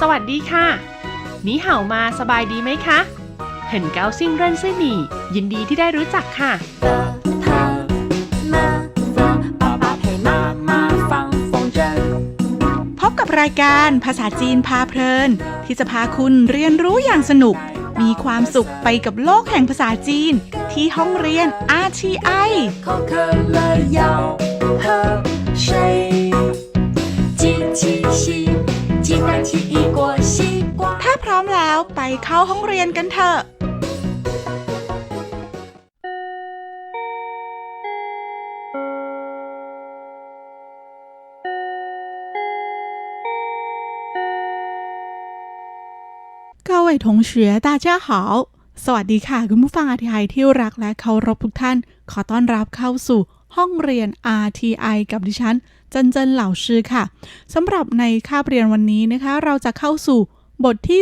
สวัสดีค่ะนีเห่ามาสบายดีไหมคะเห็นเกาซิ่งเร่นซี่หนียินดีที่ได้รู้จักค่ะพบกับรายการภาษาจีนพาเพลิน ที่จะพาคุณเรียนรู้อย่างสนุก มีความสุขไปกับโลกแห่งภาษาจีน ที่ห้องเรียนอาชีไอเถ้าพร้อมแล้วไปเข้าห้องเรียนกันเถอะ 各位同学大家好สวัสดีค่ะ คุณผู้ฟัง RTI ที่รักและเคารพทุกท่าน ขอต้อนรับเข้าสู่ห้องเรียน RTI กับดิฉัน เ จินเจินเหล่าชื่อค่ะสำหรับในคาบเรียนวันนี้นะคะ เราจะเข้าสู่บทที่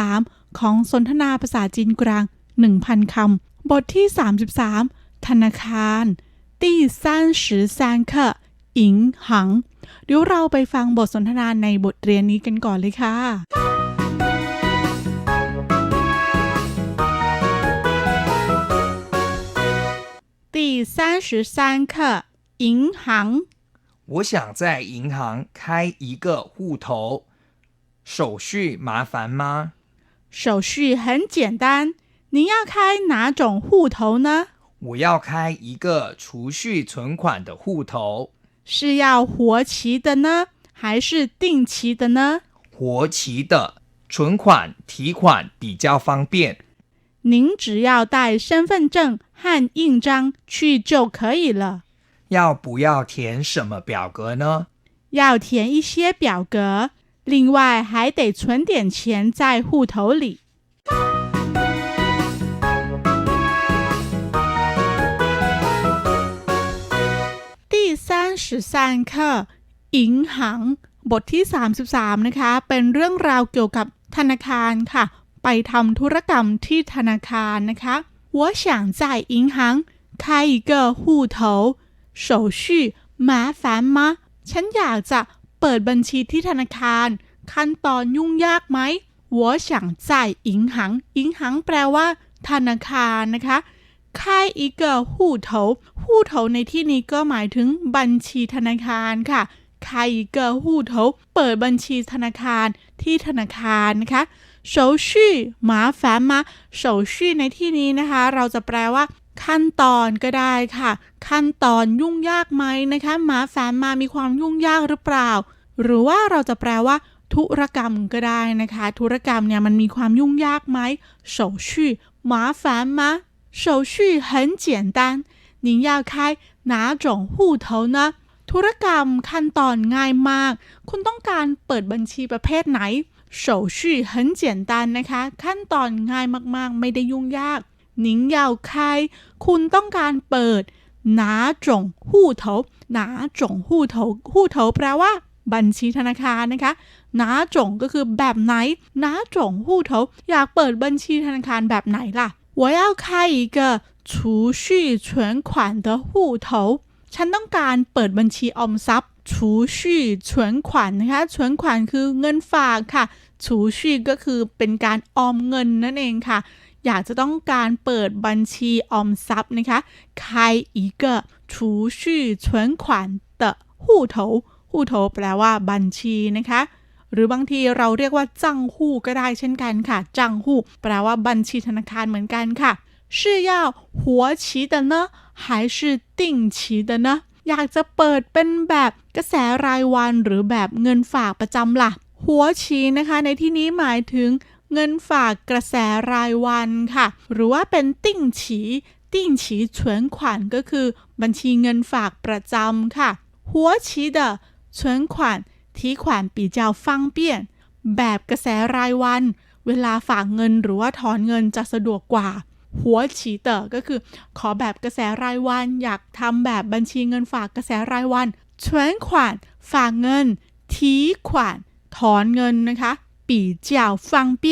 33 ของสนทนาภาษาจีนกลาง 1,000 คำ บทที่ 33 ธนาคารที่33课银行เดี๋ยวเราไปฟังบทสนทนาในบทเรียนนี้กันก่อนเลยค่ะ 第三十三课银行 我想在银行开一个户头，手续麻烦吗？手续很简单，您要开哪种户头呢？我要开一个储蓄存款的户头，是要活期的呢，还是定期的呢？活期的，存款提款比较方便。您只要带身份证和印章去就可以了。要不要填什么表格呢？要填一些表格，另外还得存点钱在户头里。第三十三课银行บทที่ 33 นะคะ เป็นเรื่องราวเกี่ยวกับธนาคารค่ะ ไปทำธุรกรรมที่ธนาคารนะคะ我想在银行开一个户头 手续麻烦吗ฉันอยากจะเปิดบัญชีที่ธนาคาร ขั้นตอนยุ่งยากไหม我想在银行银行แปลว่า ธนาคารนะคะค่ายอีเกอร์หู้เถาหู้เถาในที่นี้ก็หมายถึงบัญชีธนาคารค่ะค่ายอีเกอร์หู้เถาเปิดบัญชีธนาคารที่ธนาคารนะคะ手续麻烦吗手续ในที่นี้นะคะ เราจะแปลว่า ขั้นตอนก็ได้ค่ะ ขั้นตอนยุ่งยากไหมนะคะหมาแฝนมามีความยุ่งยากหรือเปล่า หรือว่าเราจะแปลว่า ธุรกรรมก็ได้นะคะ ธุรกรรมเนี่ยมันมีความยุ่งยากไหม手续麻烦吗手续很简单您要开哪种户头呢ธุรกรรมขั้นตอนง่ายมาก คุณต้องการเปิดบัญชีประเภทไหน手续很简单นะคะ ขั้นตอนง่ายมากๆ ไม่ได้ยุ่งยาก นิ้งยาวใครคุณต้องการเปิดหนาจงหู้เถาหนาจงหู้เถาหู้เถาแปลว่าบัญชีธนาคารนะคะหนาจงก็คือแบบไหนหนาจงหู้เถาอยากเปิดบัญชีธนาคารแบบไหนล่ะ我要开一个储蓄存款的户头ฉันต้องการเปิดบัญชีออมทรัพย์ชูชี่ฉวนขวัญนนะคะฉวนขวัญคือเงินฝากค่ะชูชี่ก็คือเป็นการออมเงินนั่นเองค่ะ อยากจะต้องการเปิดบัญชีออมทรัพย์นะคะ开一个储蓄存款的户头户头แปลว่าบัญชีนะคะ หรือบางทีเราเรียกว่าจังหู้ก็ได้เช่นกันค่ะจังหู้แปลว่าบัญชีธนาคารเหมือนกันค่ะ是要活期的呢还是定期的呢อยากจะเปิดเป็นแบบกระแสรายวันหรือแบบเงินฝากประจำล่ะ หัวชีนะคะ ในที่นี้หมายถึง เงินฝากกระแสรายวันค่ะ หรือว่าเป็นติ่งฉีติ่งฉีเฉินขวัญก็คือ บัญชีเงินฝากประจำค่ะ หัวฉีเดอเฉินขวัญที่ขวัญ比较方便แบบกระแสรายวัน เวลาฝากเงินหรือว่าถอนเงินจะสะดวกกว่า หัวฉีเตอก็คือ ขอแบบกระแสรายวัน อยากทำแบบบัญชีเงินฝากกระแสรายวันเฉินขวัญฝากเงินทีขวัญถอนเงินนะคะ 比较方便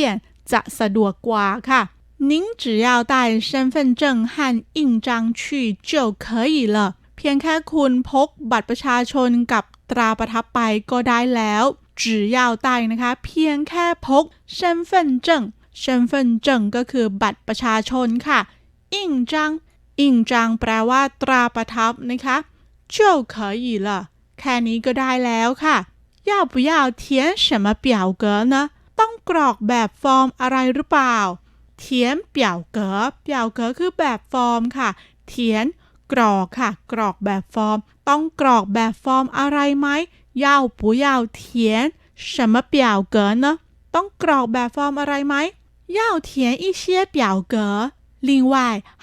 จะสะดวกกว่าค่ะ您只要带身份证和印章去就可以了เพียงแค่คุณพกบัตรประชาชนกับตราประทับไปก็ได้แล้ว 只要带นะคะ เพียงแค่พก身份证身份证ก็คือบัตรประชาชนค่ะ印章印章แปลว่า ตราประทับนะคะ就可以了แค่นี้ก็ได้แล้วค่ะ 要不要填什么表格呢ต้องกรอกแบบฟอร์มอะไรหรือเปล่าเทียนเปี่ยวเก๋อเปี่ยวเก๋อคือแบบฟอร์มค่ะ เทียน กรอกค่ะ กรอกแบบฟอร์ม ต้องกรอกแบบฟอร์มอะไรไหม要不要填什么表格呢ต้องกรอกแบบฟอร์มอะไรไหม要填一些表格另外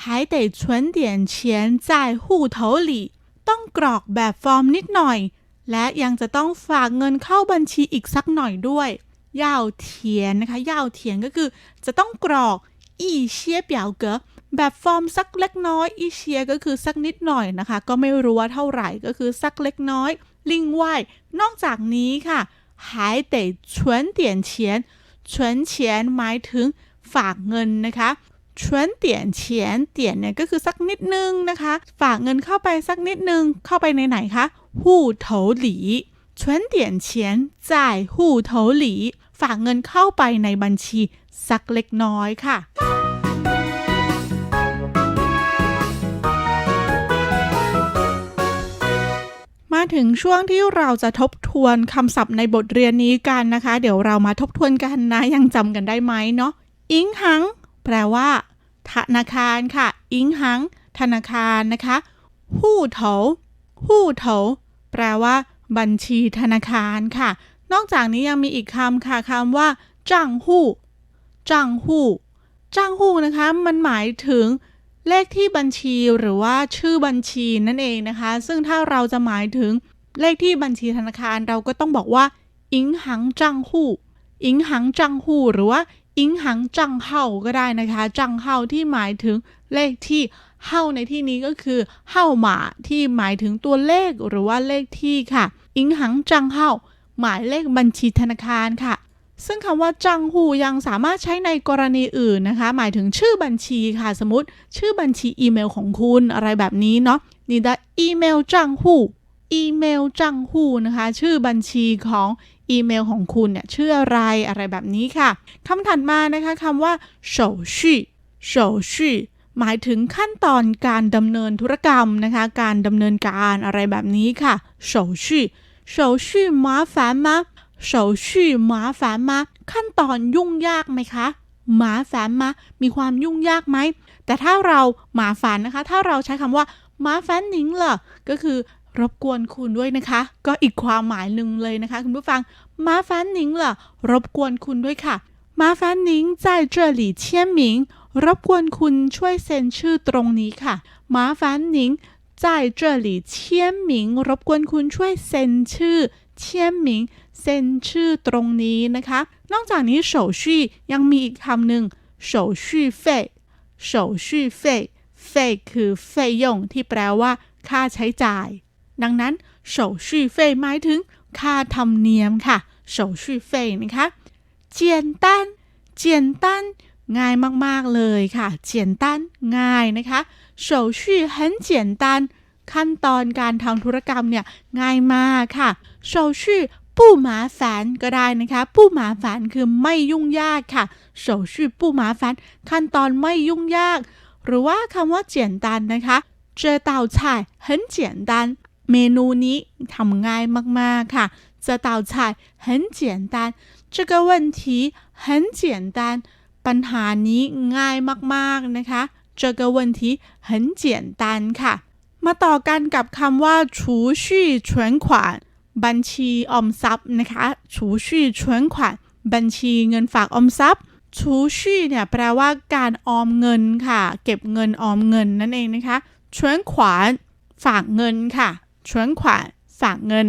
还得存点钱在户头里ต้องกรอกแบบฟอร์มนิดหน่อย และยังจะต้องฝากเงินเข้าบัญชีอีกสักหน่อยด้วยย่าวเทียนนะคะย่าวเทียนก็คือ จะต้องกรอกอีเชียเปียวเก๋แบบฟอร์มสักเล็กน้อยอีเชียก็คือสักนิดหน่อยนะคะ ก็ไม่รู้ว่าเท่าไหร่ก็คือสักเล็กน้อย ลิงไหวนอกจากนี้ค่ะหายแต่ชวนเตียนเฉียนชวนเฉียนหมายถึงฝากเงินนะคะ ชวนเตียนเฉียนเตียนเนี่ยก็คือสักนิดนึงนะคะ ฝากเงินเข้าไปสักนิดนึง เข้าไปในไหนคะหู้เถหลีชวนเตียนเฉียนจ่ายหู้เถหลี ฝากเงินเข้าไปในบัญชีสักเล็กน้อยค่ะมาถึงช่วงที่เราจะทบทวนคำศัพท์ในบทเรียนนี้กันนะคะ เดี๋ยวเรามาทบทวนกันนะ ยังจำกันได้ไหมเนาะอิงหัง แปลว่า ธนาคารค่ะ อิงหัง ธนาคารนะคะหู้โถหู้โถแปลว่า บัญชีธนาคารค่ะ นอกจากนี้ยังมีอีกคำค่ะคำว่าจ้างหู้จ้างหู้จ้างหู้นะคะ มันหมายถึงเลขที่บัญชีหรือว่าชื่อบัญชีนั่นเองนะคะ ซึ่งถ้าเราจะหมายถึงเลขที่บัญชีธนาคารเราก็ต้องบอกว่าอิงหังจังหู้อิงหังจังหู้หรือว่า อิงหังจังเฮาก็ได้นะคะ จังเฮาที่หมายถึงเลขที่เฮาในที่นี้ก็คือเฮาหมาที่หมายถึงตัวเลขหรือว่าเลขที่ค่ะ อิงหังจังเฮาหมายเลขบัญชีธนาคารค่ะ ซึ่งคำว่าจังหูยังสามารถใช้ในกรณีอื่นนะคะ หมายถึงชื่อบัญชีค่ะ สมมติชื่อบัญชีอีเมลของคุณอะไรแบบนี้เนาะนี่的อีเมลจังหูอีเมลจังหูนะคะ ชื่อบัญชีของ อีเมลของคุณเนี่ยชื่ออะไรอะไรแบบนี้ค่ะคำถัดมานะคะคำว่า手续手续หมายถึงขั้นตอนการดำเนินธุรกรรมนะคะ การดำเนินการอะไรแบบนี้ค่ะ手续手续麻烦吗手续麻烦吗ขั้นตอนยุ่งยากไหมคะหมาแฝนมามีความยุ่งยากไหม แต่ถ้าเราหมาฝันนะคะ ถ้าเราใช้คำว่าหมาแฝนหนิงล่ะก็คือ รบกวนคุณด้วยนะคะ ก็อีกความหมายหนึ่งเลยนะคะ คุณผู้ฟังหมาฝันหนิงเหรอรบกวนคุณด้วยค่ะหมาฝันหนิง在这里签名รบกวนคุณช่วยเซ็นชื่อตรงนี้ค่ะหมาฝันหนิง在这里签名รบกวนคุณช่วยเซ็นชื่อเ签名เซ็นชื่อตรงนี้นะคะ นอกจากนี้手续ยังมีอีกคำหนึ่ง手续费手续费费คือ费用ที่แปลว่า ค่าใช้จ่าย ดังนั้น手续费หมายถึง ค่าธรรมเนียมค่ะ手续费นะคะ简单简单ง่ายมาก ๆ เลยค่ะ简单ง่ายนะคะ手续很简单ขั้นตอนการทำธุรกรรมเนี่ยง่ายมากค่ะ手续不麻烦ก็ได้นะคะ不麻烦คือไม่ยุ่งยากค่ะ手续不麻烦ขั้นตอนไม่ยุ่งยาก หรือว่าคำว่า简单นะคะ这道菜很简单 เมนูนี้ทำง่ายมาก ๆ ค่ะ这道菜很简单这个问题很简单ปัญหานี้ง่ายมาก ๆ นะคะ这个问题很简单ค่ะ มาต่อกันกับคำว่า储蓄存款บัญชีออมทรัพย์นะคะ储蓄存款บัญชีเงินฝากออมทรัพย์储蓄เนี่ยแปลว่าการออมเงินค่ะ เก็บเงินออมเงินนั่นเองนะคะ存款ฝากเงินค่ะ 存款ฝากเงิน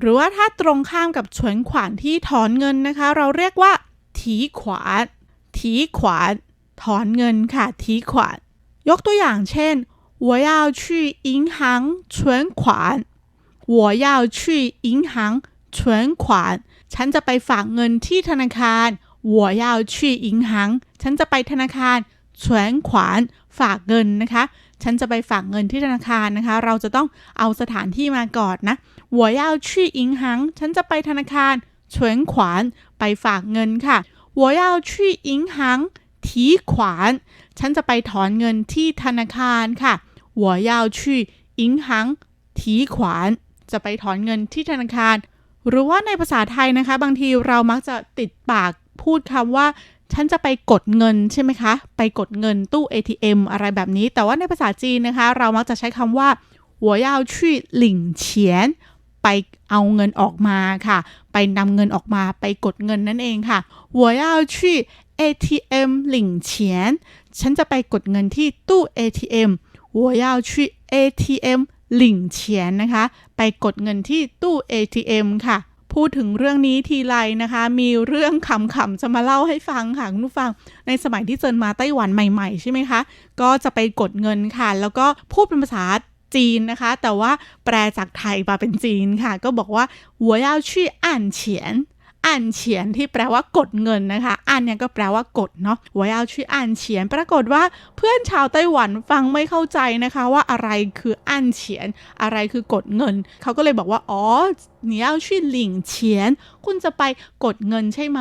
หรือว่าถ้าตรงข้ามกับ存款ที่ถอนเงินนะคะ เราเรียกว่า提款提款ถอนเงินค่ะ提款ยกตัวอย่างเช่น我要去银行存款我要去银行存款ฉันจะไปฝากเงินที่ธนาคาร我要去银行ฉันจะไปธนาคาร存款ฝากเงินนะคะ ฉันจะไปฝากเงินที่ธนาคารนะคะ เราจะต้องเอาสถานที่มาก่อนนะ我要去银行ฉันจะไปธนาคาร存 存款ไปฝากเงินค่ะ我要去银行提款ฉันจะไปถอนเงินที่ธนาคารค่ะ我要去银行提款จะไปถอนเงินที่ธนาคาร หรือว่าในภาษาไทยนะคะ บางทีเรามักจะติดปากพูดคำว่า ฉันจะไปกดเงินใช่ไหมคะ ไปกดเงินตู้ ATM อะไรแบบนี้ แต่ว่าในภาษาจีนนะคะ เรามักจะใช้คำว่าหัวยาวชี่หลิงเฉียน ไปเอาเงินออกมาค่ะ ไปนำเงินออกมาไปกดเงินนั่นเองค่ะหัวยาวชี่ ATM หลิงเฉียน ฉันจะไปกดเงินที่ตู้ ATM หัวยาวชี่ ATM หลิงเฉียนนะคะ ไปกดเงินที่ตู้ ATM ค่ะ พูดถึงเรื่องนี้ทีไรนะคะ มีเรื่องขำๆจะมาเล่าให้ฟังค่ะคุณผู้ฟัง ในสมัยที่เจินมาไต้หวันใหม่ๆ ใช่ไหมคะ ก็จะไปกดเงินค่ะ แล้วก็พูดเป็นภาษาจีนนะคะ แต่ว่าแปลจากไทยมาเป็นจีนค่ะ ก็บอกว่า我要去按钱 อ่านเฉียนที่แปลว่ากดเงินนะคะอ่านเนี่ยก็แปลว่ากดเนาะ我要去按钱ปรากฏว่าเพื่อนชาวไต้หวันฟังไม่เข้าใจนะคะ ว่าอะไรคืออ่านเฉียน อะไรคือกดเงิน เขาก็เลยบอกว่า อ๋อ你要去领钱คุณจะไปกดเงินใช่ไหม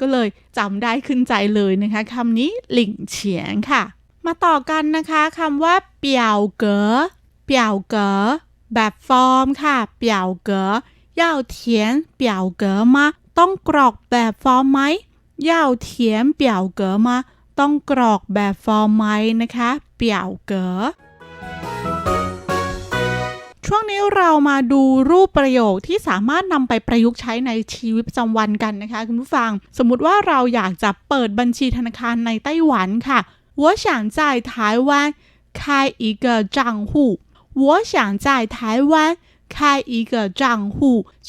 ก็เลยจำได้ขึ้นใจเลยนะคะคำนี้หลิ่งเฉียนค่ะ มาต่อกันนะคะคำว่าเปียวเก๋อเปียวเก๋อแบบฟอร์มค่ะเปียวเก๋อ要填表格吗 ต้องกรอกแบบฟอร์มไหมย่าเถียเปียวเก๋มา ต้องกรอกแบบฟอร์มไหมนะคะ เปียวเก๋ช่วงนี้เรามาดูรูปประโยคที่สามารถนำไปประยุกต์ใช้ในชีวิตประจำวันกันนะคะคุณผู้ฟัง สมมุติว่าเราอยากจะเปิดบัญชีธนาคารในไต้หวันค่ะ我想在台湾开一个账户我想在台湾开一个账户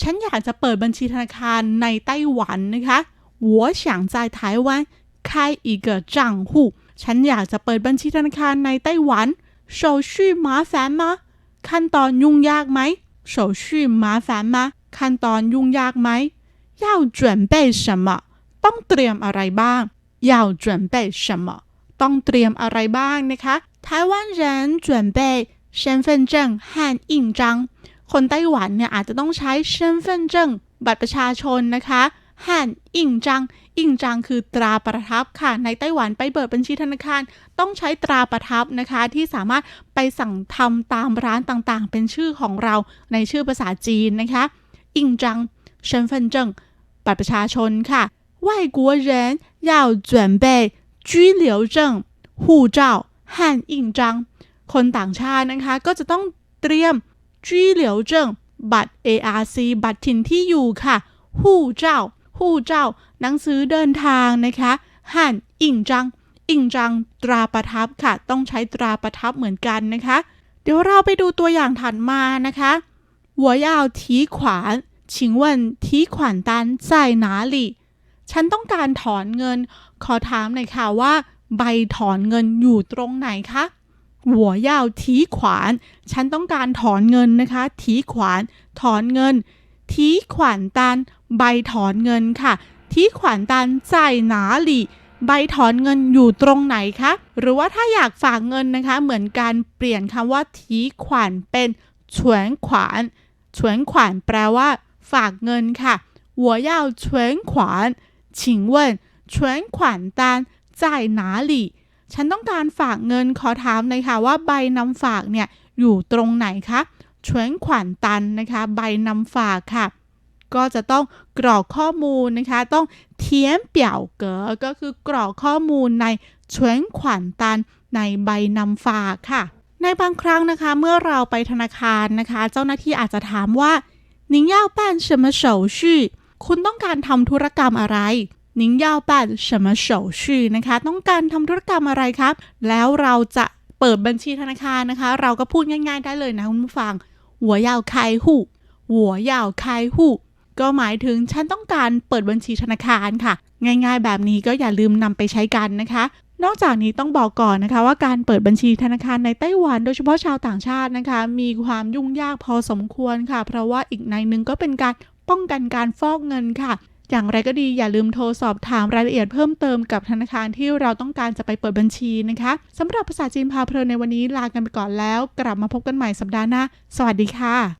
ฉันอยากจะเปิดบัญชีธนาคารในไต้หวันนะคะ我想在台湾开一个账户ฉันอยากจะเปิดบัญชีธนาคารในไต้หวัน手续麻烦吗ขั้นตอนยุ่งยากไหม手续麻烦吗ขั้นตอนยุ่งยากไหม要准备什么ต้องเตรียมอะไรบ้าง要准备什么ต้องเตรียมอะไรบ้างนะคะ台湾人准备身份证和印章 คนไต้หวันเนี่ยอาจจะต้องใช้เชินเฟินเจิงบัตรประชาชนนะคะห่นอิงจัง อิงจังคือตราประทับค่ะ ในไต้หวันไปเปิดบัญชีธนาคาร ต้องใช้ตราประทับนะคะ ที่สามารถไปสั่งทำตามร้านต่างๆ เป็นชื่อของเราในชื่อภาษาจีนนะคะ อิงจังเชินเฟินเจิงบัตรประชาชนค่ะ外国人要准备居留证、护照和印章คนต่างชาตินะคะ ก็จะต้องเตรียม จี้เหลียวเจิงบัตร ARC บัตรถิ่นที่อยู่ค่ะหู้เจ้าหู้เจ้า หนังสือเดินทางนะคะหันอิงจัง อิงจังตราประทับค่ะ ต้องใช้ตราประทับเหมือนกันนะคะ เดี๋ยวเราไปดูตัวอย่างถัดมานะคะหัวยาวทีขวานชิงวันทีฉันต้องการถอนเงิน ขอถามหน่อยค่ะว่า ใบถอนเงินอยู่ตรงไหนคะ 我要提款ฉันต้องการถอนเงินนะคะ提款ถอนเงิน提款单ใบถอนเงินค่ะ提款单在哪里ใบถอนเงินอยู่ตรงไหนคะหรือว่าถ้าอยากฝากเงินนะคะ เหมือนการเปลี่ยนคำว่า提款เป็น存款存款แปลว่า ฝากเงินค่ะ我要存款请问存款单在哪里 ฉันต้องการฝากเงินขอถามหน่อยค่ะว่าใบนำฝากเนี่ยอยู่ตรงไหนคะเฉวนขวัญตันนะคะ ใบนำฝากค่ะ ก็จะต้องกรอกข้อมูลนะคะ ต้องเทียนเปี่ยวเก๋อก็คือกรอกข้อมูลในเฉวนขวัญตันในใบนำฝากค่ะ ในบางครั้งนะคะ เมื่อเราไปธนาคารนะคะ เจ้าหน้าที่อาจจะถามว่า您要办什么手续คุณต้องการทำธุรกรรมอะไร นิงยาวแปด什么手续นะคะ ต้องการทำธุรกรรมอะไรครับ แล้วเราจะเปิดบัญชีธนาคารนะคะ เราก็พูดง่ายๆได้เลยนะคุณผู้ฟังหัวยาวใครหูหัวยาวใครหูก็หมายถึงฉันต้องการเปิดบัญชีธนาคารค่ะ ง่ายๆ แบบนี้ก็อย่าลืมนำไปใช้กันนะคะ นอกจากนี้ต้องบอกก่อนนะคะ ว่าการเปิดบัญชีธนาคารในไต้หวัน โดยเฉพาะชาวต่างชาตินะคะ มีความยุ่งยากพอสมควรค่ะ เพราะว่าอีกในหนึ่งก็เป็นการป้องกันการฟอกเงินค่ะ อย่างไรก็ดีอย่าลืมโทรสอบถามรายละเอียดเพิ่มเติมกับธนาคารที่เราต้องการจะไปเปิดบัญชีนะคะสำหรับภาษาจีนพาเพลินในวันนี้ลากันไปก่อนแล้ว กลับมาพบกันใหม่สัปดาห์หน้า สวัสดีค่ะ